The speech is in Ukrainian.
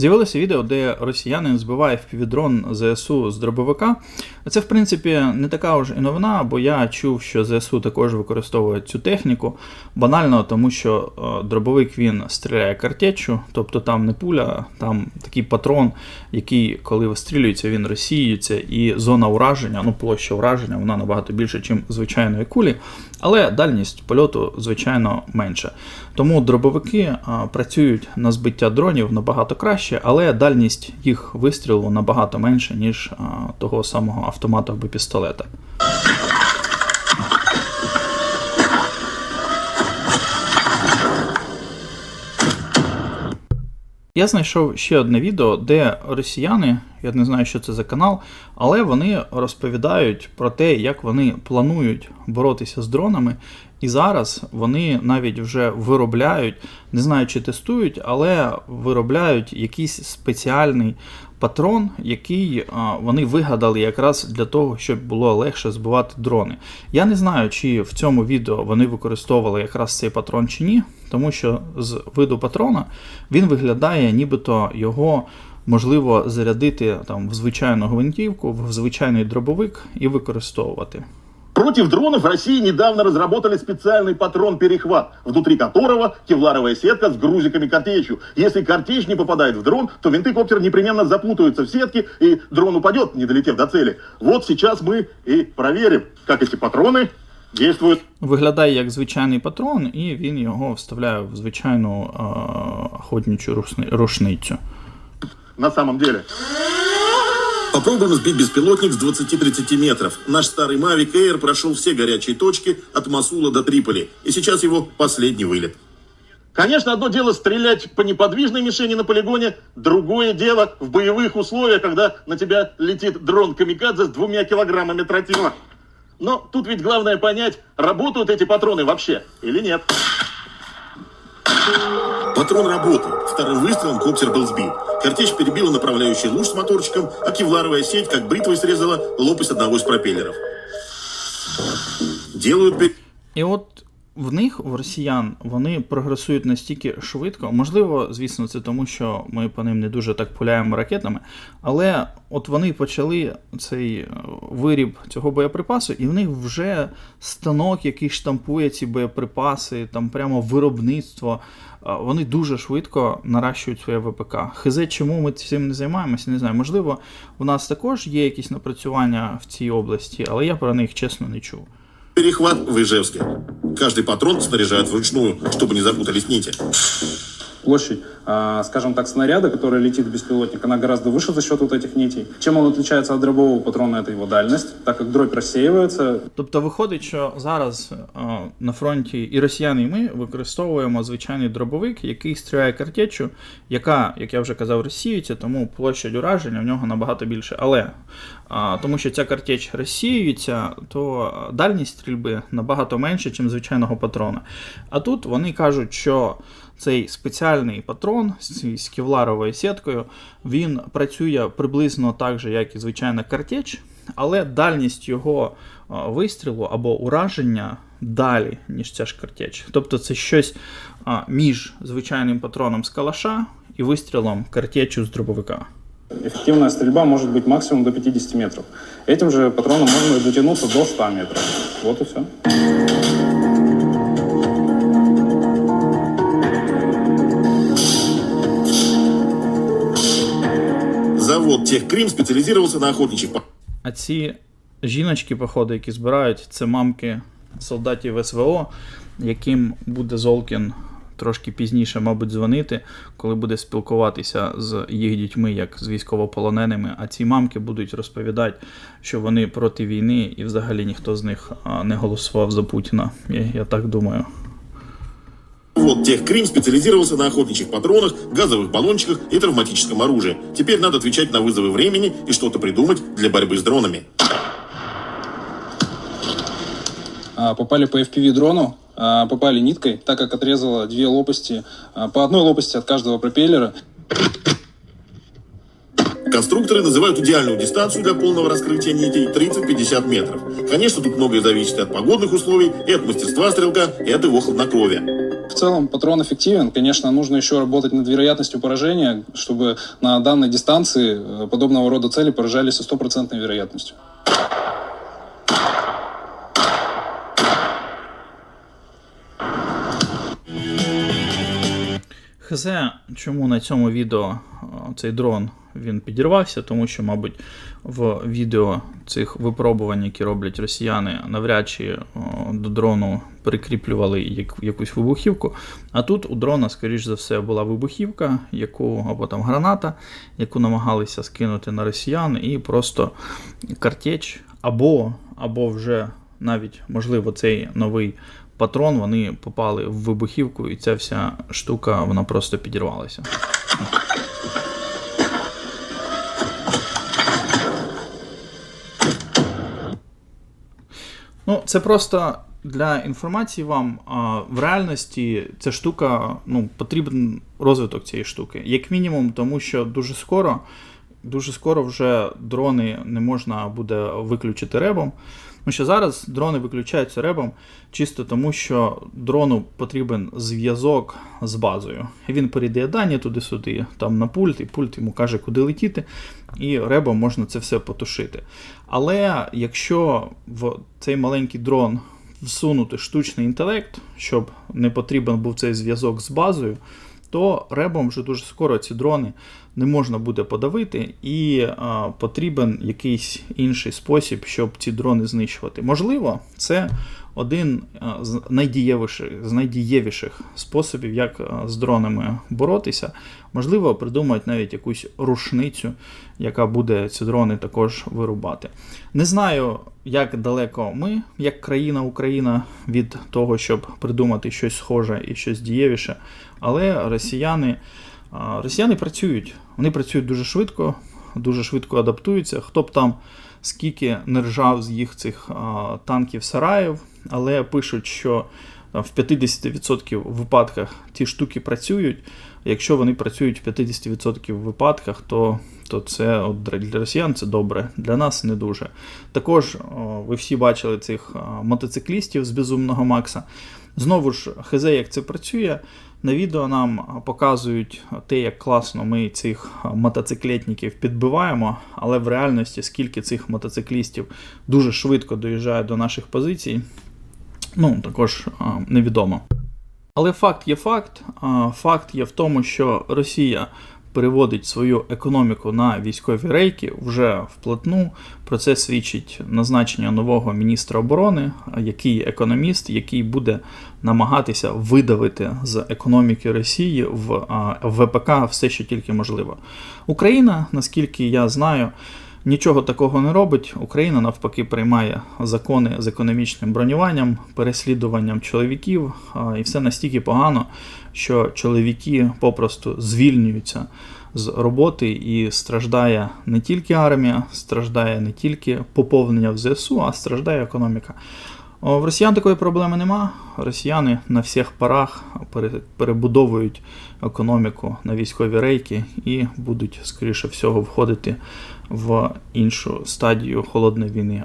З'явилося відео, де росіянин збиває впівдрон ЗСУ з дробовика. Це, в принципі, не така вже і новина, бо я чув, що ЗСУ також використовує цю техніку. Банально, тому що е, дробовик він стріляє картеччю, тобто там не пуля, там такий патрон, який, коли вистрілюється, він розсіюється, і зона ураження, ну площа ураження, вона набагато більше, ніж звичайної кулі, але дальність польоту, звичайно, менша. Тому дробовики а, працюють на збиття дронів набагато краще, але дальність їх вистрілу набагато менше, ніж того самого автомата або пістолета. Я знайшов ще одне відео, де росіяни, я не знаю, що це за канал, але вони розповідають про те, як вони планують боротися з дронами. І зараз вони навіть вже виробляють, не знаю, чи тестують, але виробляють якийсь спеціальний патрон, який а, вони вигадали якраз для того, щоб було легше збивати дрони. Я не знаю, чи в цьому відео вони використовували якраз цей патрон чи ні, тому що з виду патрона він виглядає, нібито його можливо зарядити там в звичайну гвинтівку, в звичайний дробовик і використовувати. Против дронов в России недавно разработали специальный патрон-перехват, внутри которого кевларовая сетка с грузиками картечью. Если картечь не попадает в дрон, то винты коптера непременно запутаются в сетке, и дрон упадет, не долетев до цели. Вот сейчас мы и проверим, как эти патроны действуют. Виглядає як звичайний патрон, і він його вставляє в звичайну е- охотничу рушни- рушницю. На самом деле. Попробуем сбить беспилотник с 20-30 метров. Наш старый Mavic Air прошел все горячие точки от Масула до Триполи. И сейчас его последний вылет. Конечно, одно дело стрелять по неподвижной мишени на полигоне, другое дело в боевых условиях, когда на тебя летит дрон Камикадзе с двумя килограммами тротила. Но тут ведь главное понять, работают эти патроны вообще или нет. Патрон работает. Вторым выстрелом коптер был сбит. Картечь перебила направляющий луч с моторчиком, а кевларовая сеть, как бритвой, срезала лопасть одного из пропеллеров. Делают пер- І от в них, у росіян, вони прогресують настільки швидко. Можливо, звісно, це тому, що ми по ним не дуже так пуляємо ракетами. Але от вони почали цей е, виріб цього боєприпасу, і в них вже станок, який штампує ці боєприпаси, там прямо виробництво. Е, Вони дуже швидко наращують своє ВПК. Хз, чому ми цим не займаємося, не знаю. Можливо, у нас також є якісь напрацювання в цій області, але я про них чесно не чув. Перехват в Ижевске. Каждый патрон снаряжают вручную, чтобы не запутались нити площадь, а, скажем так, снаряда, который летит в беспилотник, она гораздо выше за счет вот этих нитей. Чем он отличается от дробового патрона, это его дальность, так как дробь рассеивается, Тобто виходить, що зараз е, на фронті і росіяни, і ми використовуємо звичайний дробовик, який стріляє картечю, яка, як я вже казав, розсіюється, тому площадь ураження в нього набагато більше. Але е, тому що ця картеч розсіюється, то дальність стрільби набагато менше, ніж звичайного патрона. А тут вони кажуть, що цей спеціальний патрон з ці- з кевларовою сіткою, він працює приблизно так же, як і звичайна картеч, але дальність його а, вистрілу або ураження далі, ніж ця ж картеч. Тобто це щось а, між звичайним патроном з калаша і вистрілом картечу з дробовика. эффективная стрельба может быть максимум до 50 метров. Этим же патроном можно дотянуться до 100 метров. Вот и все. Завод Техкрим специализировался на охотничьих па- А ці жіночки, походу, які збирають, це мамки солдатів СВО, яким буде Золкін трошки пізніше, мабуть, дзвонити, коли буде спілкуватися з їх дітьми, як з військовополоненими. А ці мамки будуть розповідати, що вони проти війни, і взагалі ніхто з них не голосував за Путіна. Я, я так думаю. Завод Техкрим специализировался на охотничьих патронах, газовых баллончиках и травматическом оружии. Теперь надо отвечать на вызовы времени и что-то придумать для борьбы с дронами. А, Попали по FPV-дрону, а, попали ниткой, так как отрезало две лопасти, а, по одной лопасти от каждого пропеллера. Конструкторы называют идеальную дистанцию для полного раскрытия нитей 30-50 метров. Конечно, тут многое зависит и от погодных условий, и от мастерства стрелка, и от его хладнокровия. В целом патрон эффективен. Конечно, нужно еще работать над вероятностью поражения, чтобы на данной дистанции э, подобного рода цели поражались со стопроцентной вероятностью. Хз, чому на цьому відео е, цей дрон він підірвався, тому що, мабуть, в відео цих випробувань, які роблять росіяни, навряд чи е, до дрону прикріплювали як- якусь вибухівку. А тут у дрона, скоріш за все, була вибухівка, яку або там граната, яку намагалися скинути на росіян, і просто картеч, або, або вже навіть, можливо, цей новий патрон, вони попали в вибухівку, і ця вся штука вона просто підірвалася. Ну, це просто для інформації вам. В реальності ця штука, ну, потрібен розвиток цієї штуки. Як мінімум, тому що дуже скоро, дуже скоро вже дрони не можна буде виключити ребом. Тому що зараз дрони виключаються ребом чисто тому, що дрону потрібен зв'язок з базою. Він передає дані туди-сюди, там на пульт, і пульт йому каже, куди летіти, і ребом можна це все потушити. Але якщо в цей маленький дрон всунути штучний інтелект, щоб не потрібен був цей зв'язок з базою, то ребом вже дуже скоро ці дрони не можна буде подавити, і а, потрібен якийсь інший спосіб, щоб ці дрони знищувати. Можливо, це один з найдієвіших, з найдієвіших способів, як з дронами боротися. Можливо, придумають навіть якусь рушницю, яка буде ці дрони також вирубати. Не знаю, як далеко ми, як країна Україна, від того, щоб придумати щось схоже і щось дієвіше, але росіяни. Росіяни працюють, вони працюють дуже швидко, дуже швидко адаптуються. Хто б там скільки не ржав з їх цих а, танків сараїв, але пишуть, що там, в 50% випадках ці штуки працюють. Якщо вони працюють в 50% випадках, то, то це от для росіян це добре, для нас не дуже. Також о, ви всі бачили цих мотоциклістів з безумного Макса. Знову ж, хз, як це працює. На відео нам показують те, як класно ми цих мотоциклетників підбиваємо, але в реальності скільки цих мотоциклістів дуже швидко доїжджає до наших позицій, ну також невідомо. Але факт є факт. Факт є в тому, що Росія переводить свою економіку на військові рейки вже вплотну. Про це свідчить назначення нового міністра оборони, який економіст, який буде намагатися видавити з економіки Росії в ВПК все, що тільки можливо. Україна, наскільки я знаю, нічого такого не робить. Україна навпаки приймає закони з економічним бронюванням, переслідуванням чоловіків, і все настільки погано, що чоловіки попросту звільнюються з роботи і страждає не тільки армія, страждає не тільки поповнення в ЗСУ, а страждає економіка. В росіян такої проблеми нема. Росіяни на всіх парах пере- перебудовують економіку на військові рейки і будуть, скоріше всього, входити в іншу стадію холодної війни.